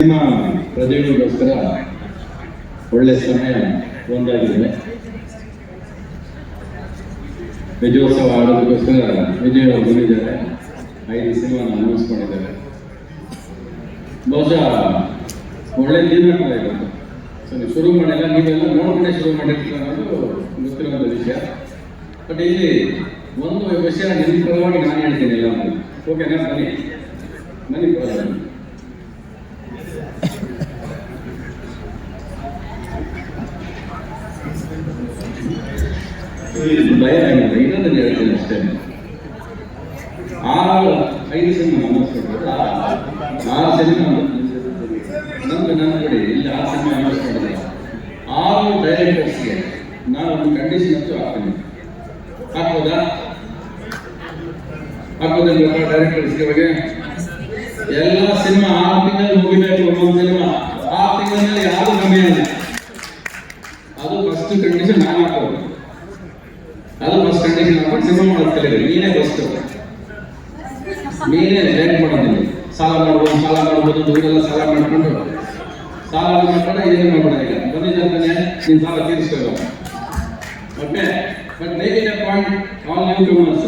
Cinema ಪ್ರಜೆಗಳಿಗೋಸ್ಕರ ಒಳ್ಳೆ ಸಮಯ ಒಂದಾಗಿದೆ. ವಿಜಯೋತ್ಸವ ಆಡೋದಕ್ಕೋಸ್ಕರ ವಿಜಯ ಬಂದಿದ್ದಾರೆ. ಐದು ಸಿನಿಮಾ ಅನೌನ್ಸ್ ಮಾಡಿದ್ದಾರೆ. ಬಹುಶಃ ಒಳ್ಳೆ ದಿನ ಕೂಡ ಸೊ ನೀವು ಶುರು ಮಾಡಿಲ್ಲ, ನೀವೆಲ್ಲ ನೋಡ್ಕೊಂಡೇ ಶುರು ಮಾಡಿರ್ತೀರ ಅನ್ನೋದು ಗೊತ್ತಿರುವಂಥ ವಿಷಯ. ಬಟ್ ಇಲ್ಲಿ ಒಂದು ವಿಷಯ ನಿಮ್ಮ ಪರವಾಗಿ ನಾನು ಹೇಳ್ತೀನಿ ಎಲ್ಲ ಓಕೆನಾ ಬನ್ನಿ. ಬನ್ನಿ ಪರವಾಗಿ ಭಯ ಏನಿಲ್ಲ ಇನ್ನೊಂದು ಹೇಳ್ತೀನಿ ಅಷ್ಟೇ. ಆರು, ಐದು ಅನೌನ್ಸ್ ಆ ಆರು ಸಿನಿಮಾ ನಮ್ಗೆ ನನ್ನ ಕಡೆ ಇಲ್ಲಿ, ಆರು ಅನೌನ್ಸ್ ಮಾಡಿದ್ರೆ ಆರು ಡೈರೆಕ್ಟರ್ಸ್ಗೆ ನಾನು ಒಂದು ಕಂಡೀಷನ್ ಅಂತೂ ಹಾಕ್ತೀನಿ. ಹಾಕ್ಬೋದಾ? ಹಾಕೋದಿಲ್ಲ ಡೈರೆಕ್ಟರ್ಸ್ಗೆ ಬಗ್ಗೆ? ಎಲ್ಲ ಸಿನಿಮಾ ಆರು ತಿಂಗಳಲ್ಲಿ ಮುಗಿಬೇಕು ಒಂದೊಂದು ಸಿನಿಮಾ. ಆರು ತಿಂಗಳಲ್ಲಿ ಯಾರು ಕಮ್ಮಿ ಅದು ಫಸ್ಟ್ ಕಂಡೀಷನ್ ನಾನು ಹಾಕೋದು ಅದು ಫಸ್ಟ್ ಕಂಡೀಷನ್ ಹಾಕೊಂಡು ಸಿನಿಮಾ ಮಾಡೋದು ಕಲಿಬೇಕು ನೀನೇ ಫಸ್ಟ್ ನೀನೇ ಲೇಟ್ ಮಾಡೋದಿಲ್ಲ ಸಾಲ ಮಾಡ್ಬೋದು ಸಾಲ ಮಾಡ್ಬೋದು ದೂರೆಲ್ಲ ಸಾಲ ಮಾಡ್ಕೊಂಡು ಸಾಲ ಮಾಡ್ಕೊಂಡು ಏನು ಮಾಡ್ಬೋದಾಗಿಲ್ಲ ಬಂದಿದ್ದಾನೆ ನೀನು ಸಾಲ ತೀರಿಸ್ಬೇಕು. Okay but a point all newcomers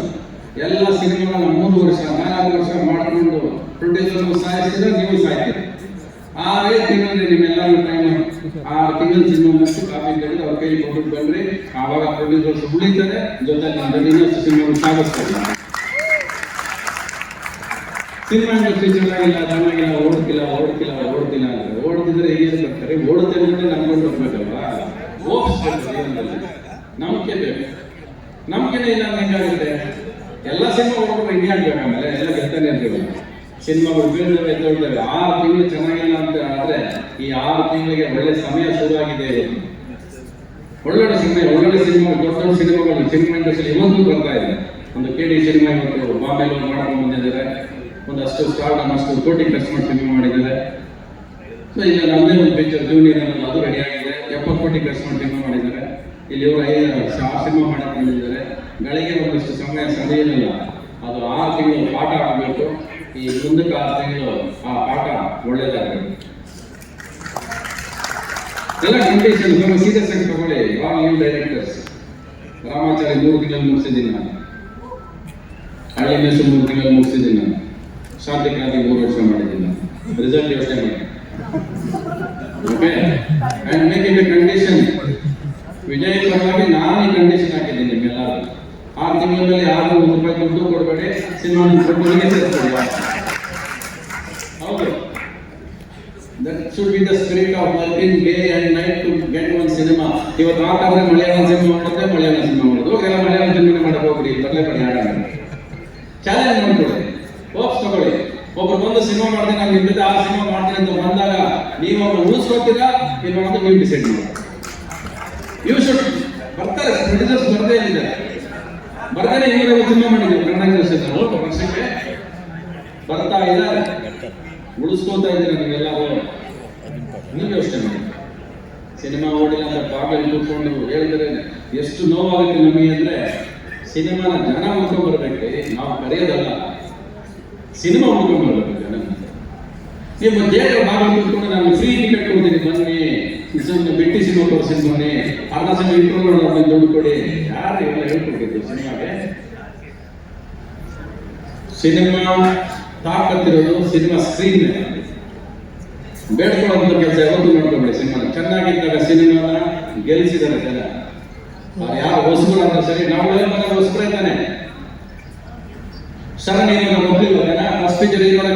ಎಲ್ಲ ಸಿನಿಮಾಗಳನ್ನ ಮೂರು ವರ್ಷ, ನಾಲ್ಕು ವರ್ಷ ಮಾಡ್ಕೊಂಡು ಪ್ರೊಡ್ಯೂಸರ್ ಸಾಯಿಸಿದ್ರೆ ನೀವು ಸಾಯ್ತೀರಿ. ಆರೇ ತಿಂಗಳಲ್ಲಿ ನಿಮ್ಮೆಲ್ಲರೂ ಟೈಮ್ ಆರು ತಿಂಗಳು ಮುಗಿಸಿ ಕಾಪಿ ತೆಗೆದು ಅವ್ರ ಕೈ ಕೊಟ್ಟು ಬಂದ್ರೆ ಆವಾಗ ಪ್ರೊಡ್ಯೂಸರ್ಸ್ ಉಳಿತಾರೆ. ಜೊತೆಗೆ ಇನ್ನಷ್ಟು ಸಿನಿಮಾ ಸಾಗಿಸ್ತಾರೆ. ಸಿನಿಮಾ ಇಂಡಸ್ಟ್ರಿ ಚೆನ್ನಾಗಿಲ್ಲ ಚೆನ್ನಾಗಿಲ್ಲ ಓಡ್ತಿಲ್ಲ ಓಡ್ತಿಲ್ಲ ಓಡ್ತಿಲ್ಲ ಅಂದ್ರೆ ಓಡ್ತಿದ್ರೆ ಏನ್ ಬರ್ತಾರೆ ಓಡುತ್ತೆ ಅಂದ್ರೆ ನಮ್ಕೊಂಡು ಬರ್ಬೇಕಲ್ವಾ ನಮ್ಗೆ ಬೇಕು. ನಮ್ಗೆ ಇಲ್ಲ ಹೆಂಗಾಗುತ್ತೆ? ಎಲ್ಲ ಸಿನಿಮಾ ಓಡ್ಕೊಂಡು ಹಿಂಗೆ ಆಗ್ಬೇಕು ಆಮೇಲೆ, ಎಲ್ಲ ಗೆಲ್ತಾನೆ ಇರ್ತೀವಲ್ಲ ಸಿನಿಮಾಗಳು ಬೀಳ್ತವೆ ಎದ್ದೊಳ್ತವೆ ಆರು ತಿಂಗಳು ಚೆನ್ನಾಗಿಲ್ಲ ಅಂತ ಆದ್ರೆ ಈ ಆರು ತಿಂಗಳಿಗೆ ಒಳ್ಳೆ ಸಮಯ ಶುರುವಾಗಿದೆ. ಇವತ್ತು ಒಳ್ಳೊಳ್ಳೆ ಸಿನಿಮಾ ಒಳ್ಳೊಳ್ಳೆ ಸಿನಿಮಾಗಳು, ದೊಡ್ಡ ದೊಡ್ಡ ಸಿನಿಮಾಗಳು ಸಿನಿಮಾ ಇಂಡಸ್ಟ್ರಿ ಇವತ್ತು ಬರ್ತಾ ಇದೆ. ಒಂದು ಕೆ ಡಿ ಸಿನಿಮಾ ಇವತ್ತು ಬಾಂಬೆಲಿ ಮಾಡ್ಕೊಂಡು ಬಂದಿದ್ದಾರೆ. ಒಂದಷ್ಟು ಸ್ಟಾರ್ ಅಷ್ಟು ಕೋಟಿ ಖರ್ಚು ಮಾಡಿ ಸಿನಿಮಾ ಮಾಡಿದ್ದಾರೆ. ಸೊ ಈಗ ನಮ್ಮದೇ ಒಂದು ಪಿಕ್ಚರ್ ಜೂನಿಯರ್ ಅನ್ನೋದು ಅದು ರೆಡಿ ಆಗಿದೆ. ಎಪ್ಪತ್ತು ಕೋಟಿ ಖರ್ಚು ಮಾಡಿ ಸಿನಿಮಾ ಮಾಡಿದ್ದಾರೆ. ಇಲ್ಲಿ ಇವರು ಐದು ಆ ಸಿನಿಮಾ ಮಾಡಿಕೊಂಡಿದ್ದಾರೆ ಗಳಿಗೆ ಒಂದಷ್ಟು ಸಮಯ ಸರಿಯಿಲ್ಲ ಅದು ಆರು ತಿಂಗಳು ಪಾಠ ಆಗಬೇಕು. ಈ ಮುಂದಕ್ಕೆ ಆರು ತಿಂಗಳು ಆ, ಪಾಠ ಒಳ್ಳೇದಾಗಬೇಕು ಎಲ್ಲ ಕಂಡೀಷನ್ ಸ್ವಲ್ಪ ಸೀರಿಯಸ್ ಆಗಿ ತಗೊಳ್ಳಿ. ಆಲ್ ನ್ಯೂ ಡೈರೆಕ್ಟರ್ಸ್ ರಾಮಾಚಾರ್ಯ ಮೂರು ತಿಂಗಳು ಮುಗಿಸಿದ್ದೀನಿ ನಾನು ಐ ಎಂ ಎಸ್ ಮೂರು ತಿಂಗಳು ಮುಗಿಸಿದ್ದೀನಿ ನಾನು ಶಾಂತಿ ಕ್ರಾಂತಿ ಮೂರು ವರ್ಷ ಮಾಡಿದ್ದೀನಿ ನಾನು ರಿಸಲ್ಟ್ ಯೋಚನೆ ಮಾಡಿ. Okay and make it a condition Vijay ಪರವಾಗಿ ನಾನು ಈ ಕಂಡೀಷನ್ ಹಾಕಿದ್ದೀನಿ ನಿಮ್ಮೆಲ್ಲರೂ ಆರು ತಿಂಗಳ ಮೇಲೆ ಯಾರು ಒಂದು ರೂಪಾಯಿ ದುಡ್ಡು ಕೊಡಬೇಡಿ ಸಿನಿಮಾ ಕೊಟ್ಟು ಸೇರಿಸ್ಕೊಡಿ that should be the spirit of working day and night to get one cinema ಇವತ್ತು ಆಕಾದ್ರೆ ಮಲಯಾಳಂ ಸಿನಿಮಾ ಮಾಡುತ್ತೆ, ಮಲಯಾಳಂ ಸಿನಿಮಾ ಮಾಡೋದು ಎಲ್ಲ ಮಲಯಾಳಂ ಸಿನಿಮಾ ಮಾಡಕ್ಕೆ ಹೋಗ್ರಿ ಬರಲೇ ಬರಲಿ ಆಡ ಚಾಲೆಂಜ್ ಮಾಡ್ಕೊಳ್ಳಿ ಹೋಪ್ಸ್ ತಗೊಳ್ಳಿ. ಒಬ್ರು ಬಂದು ಸಿನಿಮಾ ಮಾಡ್ತೀನಿ, ನಾನು ನಿಮ್ಮ ಆ ಸಿನಿಮಾ ಮಾಡ್ತೀನಿ ಅಂತ ಬಂದಾಗ ನೀವು ಅವ್ರನ್ನ ಉಳಿಸ್ಕೊತೀರಾ ಇಲ್ಲ ಅಂತ ನೀವು ಡಿಸೈಡ್ ಮಾಡಿ. ಯು ಶುಡ್ ಬರ್ತಾರೆ ಪ್ರೊಡ್ಯೂಸರ್ಸ್ ಬರ್ದೇ ಇದ್ದಾರೆ ಬರ್ತಾನೆ ಇನ್ನೂರ ಸಿನಿಮಾ ಮಾಡಿದ್ದೀವಿ ಇಂಡಸ್ಟ್ರಿ ವರ್ಷಕ್ಕೆ ಬರ್ತಾ ಇದ್ದಾರೆ ಉಳಿಸ್ಕೊತಾ ಇದ್ದೀರಾ ನೀವೆಲ್ಲರೂ? ನೀವು ಯೋಚನೆ ಮಾಡಿ. ಸಿನಿಮಾ ಓಡಿಲ್ಲ ಅಂತ ಬಾಗಿಲು ಕೂತ್ಕೊಂಡು ಹೇಳಿದ್ರೆ ಎಷ್ಟು ನೋವಾಗುತ್ತೆ ನಮಗೆ ಅಂದ್ರೆ ಸಿನಿಮಾನ ಜನ ಹುಡ್ಕೊಂಡ್ ಬರ್ಬೇಕು ನಾವು ಕರೆಯೋದಲ್ಲ. ಸಿನಿಮಾ ಹುಡ್ಕೊಂಡ್ ಬರ್ಬೇಕು ಜನ. ನಿಮ್ಮ ದೇಹ ಬಾಗಿಲು ಕೂತ್ಕೊಂಡು ನಾನು ಫ್ರೀ ಟಿಕೆಟ್ ಕೊಡ್ತೀನಿ ಬನ್ನಿ. ಇಷ್ಟೊಂದು ಬಿಟ್ಟಿ ಸಿನಿಮಾ ತೋರಿಸಿದ್ ಬನ್ನಿ. ಅರ್ಧ ಸಿನಿಮಾ ಇಟ್ಕೊಂಡು ದುಡ್ಡು ಕೊಡಿ. ಯಾರು ಎಲ್ಲ ಹೇಳ್ಕೊಡ್ಬೇಕು ಸಿನಿಮಾಗೆ? ಸಿನಿಮಾ ತಾಕತ್ತಿರೋದು ಸಿನಿಮಾ ಸ್ಕ್ರೀನ್ ಬೇಡ್ಕೊಳ್ಳೋ ಬೇಡ್ಕೊಳ್ಳೋಂಥ ಕೆಲಸ ಯಾವತ್ತು ಮಾಡ್ಕೊಬೇಡಿ ಸಿನಿಮಾ. ಚೆನ್ನಾಗಿದ್ದಾಗ ಸಿನಿಮಾನ ಗೆಲ್ಲಿಸಿದ್ದಾರೆ ಜನ. ಅವ್ರು ಯಾರು ಅಂತ ಸರಿ, ನಾವು ಹೊಸಬರೇ ತಾನೆ. ಸರ್ ಏನು ಒಪ್ಪಿಲ್ವ ಜನ ಫಸ್ಟ್ ಪಿಕ್ಚರ್ ಇವಾಗ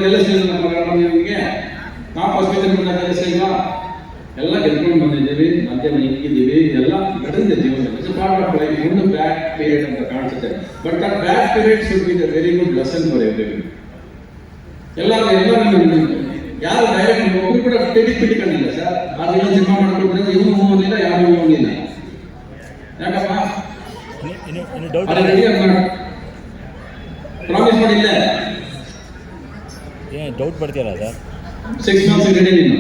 ನಮ್ಮ ನಿಮಗೆ. ನಾವು ಫಸ್ಟ್ ಪಿಕ್ಚರ್ ಗೆಲ್ಲಿಸಲಿಲ್ವಾ ಎಲ್ಲ ಗೆದ್ಕೊಂಡು ಬಂದಿದ್ದೀವಿ, ಮಧ್ಯಮ ಇಕ್ಕಿದ್ದೀವಿ, ಎಲ್ಲ ನಡೆದಿದೆ ಜೀವನದಲ್ಲಿ. ಪಾರ್ಟ್ ಆಫ್ ಲೈಫ್ ಒಂದು ಬ್ಯಾಕ್ ಪೀರಿಯಡ್ ಅಂತ ಕಾಣಿಸುತ್ತೆ. ಬಟ್ ಆ back period should be the very good lesson for every ಎಲ್ಲರೂ ಎಲ್ಲರೂ ಯಾರು ಡೈರೆಕ್ಟ್ ಒಬ್ಬರು ಕೂಡ ಟಿಡಿ ಪಿಟಿ ಕಂಡಿಲ್ಲ ಸರ್. ಆ ದಿನ ಸಿನಿಮಾ ಮಾಡ್ಕೊಬಿಟ್ಟಿದ್ರೆ ಇವನು ಹೋಗಲಿಲ್ಲ ಯಾರು ಹೋಗಲಿಲ್ಲ ಯಾಕಪ್ಪ? ಪ್ರಾಮಿಸ್ ಮಾಡಿಲ್ಲ. ಏನು ಡೌಟ್ ಬರ್ತೀರಾ ಸರ್? ಸಿಕ್ಸ್ ಮಂತ್ಸ್ ರೆಡಿ ನೀನು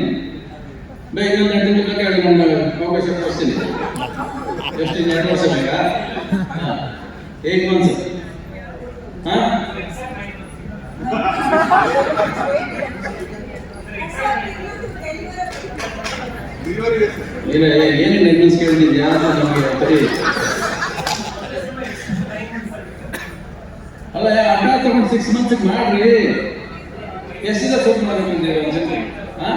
ಬೇ ಇನ್ನೊಂದು ಗಂಟೆ ತಿಂಗಳು ಕೇಳಿ ನನ್ನ ಅವಕಾಶ ಕೊಡ್ತೀನಿ ಎಷ್ಟು ಎರಡು ವರ್ಷ ಬೇಕಾ? ಏಟ್ ಮಂತ್ಸ್ ಹಾ? ಇಲ್ಲ ಏನಿಲ್ಲ ಇನ್ನೊಂದು ಕೇಳ್ತಿದ್ದೆ ಯಾರು ನಮಗೆ ಸರಿ ಅಲ್ಲ ಅಡ್ಡ ತಗೊಂಡು ಸಿಕ್ಸ್ ಮಂತ್ಸ್ ಮಾಡ್ರಿ. ಎಷ್ಟಿದ ಸೂಟ್ ಮಾಡಬೇಕಂತೀರಿ ಒಂದ್ಸತಿ ಹಾ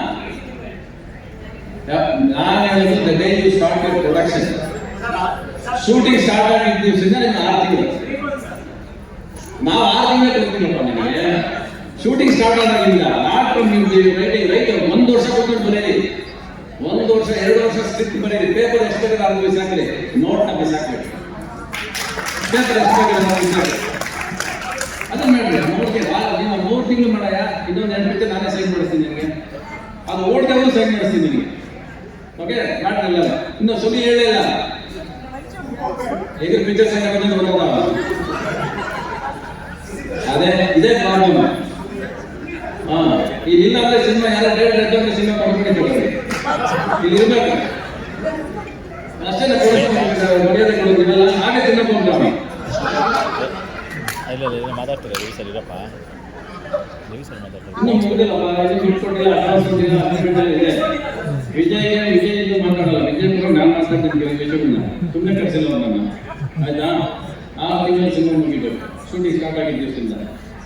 ನಾನು ಹೇಳಿದ್ದು day you start your production shooting start ಆಗಿದ್ದ ದಿವಸದಿಂದ ನಿಮ್ಗೆ ಆರು ತಿಂಗಳು. ನಾವು ಆರು ತಿಂಗಳು ಕೊಡ್ತೀನಪ್ಪ ನಿಮಗೆ. ಶೂಟಿಂಗ್ ಸ್ಟಾರ್ಟ್ ಆದಾಗಿಲ್ಲ ನಾಟ್ ನೀವು ರೈಟಿಂಗ್ ರೈಟ್ ಒಂದು ವರ್ಷ ಕೂತ್ಕೊಂಡು ಬರೀರಿ ಒಂದು ವರ್ಷ, ಎರಡು ವರ್ಷ ಸ್ಕ್ರಿಪ್ಟ್ ಬರೀರಿ ಪೇಪರ್ ಎಷ್ಟು ಬೇಕಾದ್ರೆ ಅದು ಬಿಸಾಕಲಿ ನೋಟ್ನ ಬಿಸಾಕ್ರಿ ಪೇಪರ್ ಎಷ್ಟು ಬೇಕಾದ್ರೆ ಅದನ್ನ ಮಾಡ್ರಿ. ನೋಡ್ತೀನಿ ನೀವು ಮೂರು ತಿಂಗಳು ಮಾಡಯ್ಯ. ಇನ್ನೊಂದು ಎರಡು ಬಿಟ್ಟು ನಾನೇ ಸೈನ್ ಮಾಡಿಸ್ತೀನಿ ನಿಮಗೆ ಅದು ಓಡ್ತಾ ಸೈನ್ ಮಾಡಿಸ್ತೀನಿ ನಿಮಗೆ ಓಕೆ ಮಾಡ್ರಲ್ಲ ಇನ್ನು ಸುದ್ದಿ ಹೇಳಿಲ್ಲ ಈಗ ಪಿಕ್ಚರ್ ಸಂಘ ಬಂದು ಬರೋದ ಅದೇ, ಇದೇ ಪ್ರಾಬ್ಲಮ್ ಹಾ ಇಲ್ಲಿಲ್ಲ ಅಂದ್ರೆ ಸಿನಿಮಾ ಯಾರು ಡೇಟ್ ರೆಡ್ ಸಿನಿಮಾ ಮಾಡ್ಕೊಂಡಿದ್ದಾರೆ ಇಲ್ಲಿ ಇರ್ಬೇಕು. ಅಷ್ಟೇ ಮರ್ಯಾದೆ ಕೊಡೋದಿಲ್ಲ ಹಾಗೆ ತಿನ್ನಬಹುದು ಹೋಗ್ತಾವೆ ಇಲ್ಲ ಇಲ್ಲ ಇಲ್ಲ ಮಾತಾಡ್ತಾರೆ ರವಿ ಸರ್ ಇರಪ್ಪ. ರವಿ ಸರ್ ಮಾತಾಡ್ತಾರೆ ವಿಜಯ್ ವಿಜಯ್ ಇದು ಮಾತಾಡಲ್ಲ. ವಿಜಯ್ ಕೂಡ ನಾನು ಕಳಿಸಿಲ್ಲ ಆಯ್ತಾ? ಆ ತಿಂಗಳ ಸಿನಿಮಾ ಮುಗಿದು ಶೂಟಿಂಗ್ ಸ್ಟಾರ್ಟ್ ಆಗಿದ್ದ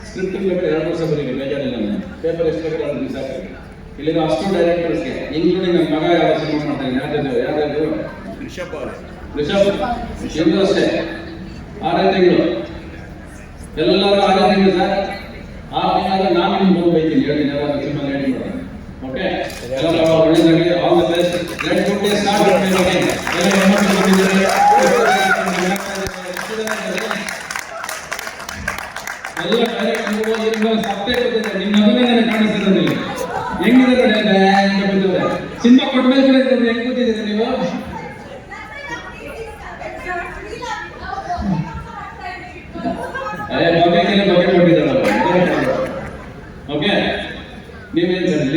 ಸ್ಕ್ರಿಪ್ಟ್ ಬೇಕಾದ್ರೆ ಎರಡು ವರ್ಷ ಬರೀರಿ ಬೇಜಾರಿಲ್ಲ ನಾನು ಪೇಪರ್ ಎಷ್ಟು ಬೇಕಾದ್ರೆ ಹಾಕಿ ಇಲ್ಲಿರೋ ಅಷ್ಟು ಡೈರೆಕ್ಟರ್ಸ್ಗೆ ಇಂಕ್ಲೂಡಿಂಗ್ ನನ್ನ ಮಗ ಯಾವ ಸಿನಿಮಾ ಮಾಡ್ತಾನೆ ಯಾರ್ದು ಯಾರ್ದು ರಿಷಬ್ ಇವರು ಅಷ್ಟೇ. ಆರೇ ತಿಂಗಳು. ಎಲ್ಲರೂ ಆರೇ ತಿಂಗಳು ಸರ್? ಆ ತಿಂಗಳ ನಾನು ನಿಮ್ಗೆ ಹೋಗ್ಬೇಕು ಹೇಳ್ತೀನಿ ಯಾವಾಗ ಸಿನಿಮಾ ರೆಡಿ ಮಾಡೋಣ ಓಕೆ ಎಲ್ಲ ಒಳ್ಳೆದಾಗಿ all the best let good day start ಎಲ್ಲ ಬಗೆಗಿನ ಬಗ್ಗೆ ಕೊಟ್ಟಿದ್ದಾರಲ್ಲ ಓಕೆ ನೀವೇನ್ ಸರ್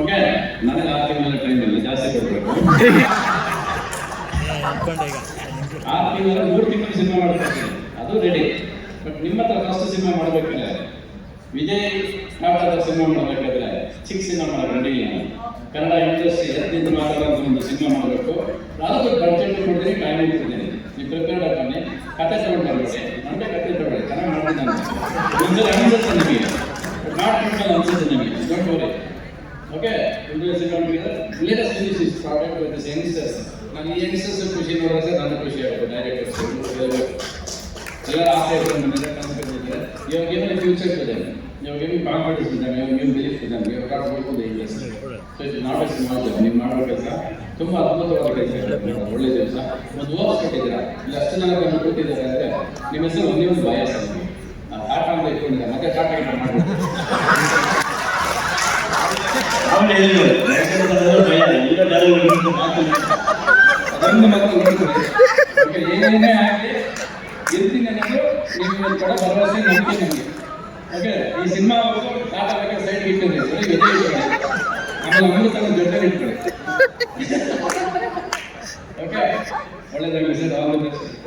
ಓಕೆ ನನಗೆ ಆರು ತಿಂಗಳ ಟೈಮ್ ಇಲ್ಲ, ಜಾಸ್ತಿ ಕೊಡಬೇಕು. ಆರು ತಿಂಗಳ ಮೂರು ತಿಂಗಳು ಸಿನಿಮಾ ಮಾಡ್ಬೇಕು ಅದು ರೆಡಿ ಬಟ್ ನಿಮ್ಮ ಹತ್ರ ಫಸ್ಟ್ ಸಿನಿಮಾ ಮಾಡಬೇಕಾದ್ರೆ, ವಿಜಯ್ ಟಾಟಾದ ಸಿನಿಮಾ ಮಾಡಬೇಕಾದ್ರೆ ಚಿಕ್ಕ ಸಿನಿಮಾ ರೆಡಿ ಕನ್ನಡ ಇಂಡಸ್ಟ್ರಿ ಎತ್ತಿಂದ ಮಾತಾಡೋ ಒಂದು ಸಿನಿಮಾ ಮಾಡಬೇಕು. ಅದಕ್ಕೆ ಬಡ್ಜೆಟ್ ಕೊಡ್ತೀನಿ ಟೈಮ್ ಇಟ್ಟಿದ್ದೀನಿ ನೀವು ಪ್ರಿಪೇರ್ಡ್ ಆಗ್ತಾನೆ ಕತೆ ಸೌಂಡ್ ಬರಬೇಡಿ ನಮಗೆ ಕತೆ ತಗೊಳ್ಳಿ ಚೆನ್ನಾಗಿ ಮಾಡ್ತೀನಿ ಒಂದ್ಸಲ ಅನ್ಸುತ್ತೆ ನಿಮಗೆ ಮಾಡ್ಕೊಂಡು ಅನ್ಸುತ್ತೆ ನಿಮಗೆ don't worry okay India's is started with this ನಾನು ಈ ಯಂಗ್ಸ್ಟರ್ಸ್ ಖುಷಿ ನೋಡಿದ್ರೆ ನನ್ನ ಖುಷಿ ಆಗುತ್ತೆ ಡೈರೆಕ್ಟರ್ ಎಲ್ಲರ ಆಸೆ ಇದೆ ನನ್ನೆಲ್ಲ ಕನಸು ಇದೆ ಇವಾಗ ಏನು ಫ್ಯೂಚರ್ ಇದೆ. ಇವಾಗ ಏನು ಕಾನ್ಫಿಡೆನ್ಸ್ ಇದ್ದಾನೆ ಇವಾಗ ಏನು ಬಿಲೀಫ್ ಇದ್ದಾನೆ ಇವಾಗ ಕಾಡ್ಬೇಕು ಇದೆ ಸೊ ಇದು ನಾಟ್ ಎಸ್ ಮಾಡ್ತೇವೆ ನೀವು ಮಾಡೋ ತುಂಬ ಅದ್ಭುತವಾದ ಕೆಲಸ ಒಳ್ಳೆ ಕೆಲಸ ಒಂದು ಕೊಟ್ಟಿದ್ದೀರಾ ಇಲ್ಲಿ ಅಷ್ಟು ಕೂತಿದ್ದಾರೆ ಅಂದರೆ ನಿಮ್ಮ ಹೆಸರು ಒಂದೇ ಒಂದು ಬಯಸ್ ಅಂತ ಇಟ್ಕೊಂಡಿದ್ದಾರೆ. ಮತ್ತೆ ಟಾಟಾ ಏನೇನೇ ಆಗಲಿ ಇರ್ತೀನಿ ಅನ್ನೋದು ನಿಮ್ಮ ಕಡೆ ಭರವಸೆ ನಂಬಿಕೆ ನನಗೆ ಓಕೆ ಈ ಸಿನಿಮಾ ಟಾಟಾ ಬೇಕಾದ್ರೆ ಸೈಡ್ ಆಮೇಲೆ ಒಂದು ತನ್ನ ಜೊತೆ ಇಟ್ಕೊಳ್ಳಿ. ಓಕೆ ಒಳ್ಳೆದಾಗಲಿ ಸರ್ ಆಲ್ ಬೆಸ್ಟ್